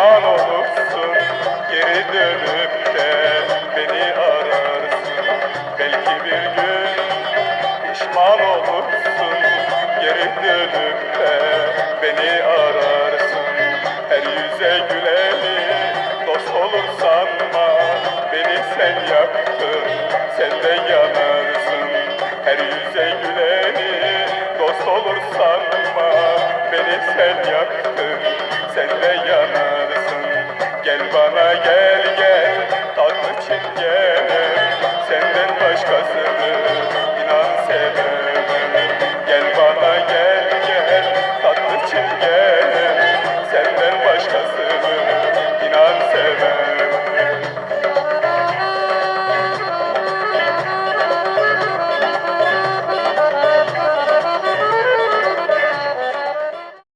pişman olursun. Geri dönüp de beni ararsın. Belki bir gün pişman olursun. Geri dönüp de beni ararsın. Her yüze güleli dost olur sanma Beni sen yaptın sen de yanarsın. Her yüze güleli dost olur sanma Beni sen yaptın sen de yanarsın bana gel gel tatlı çingene Senden sevmem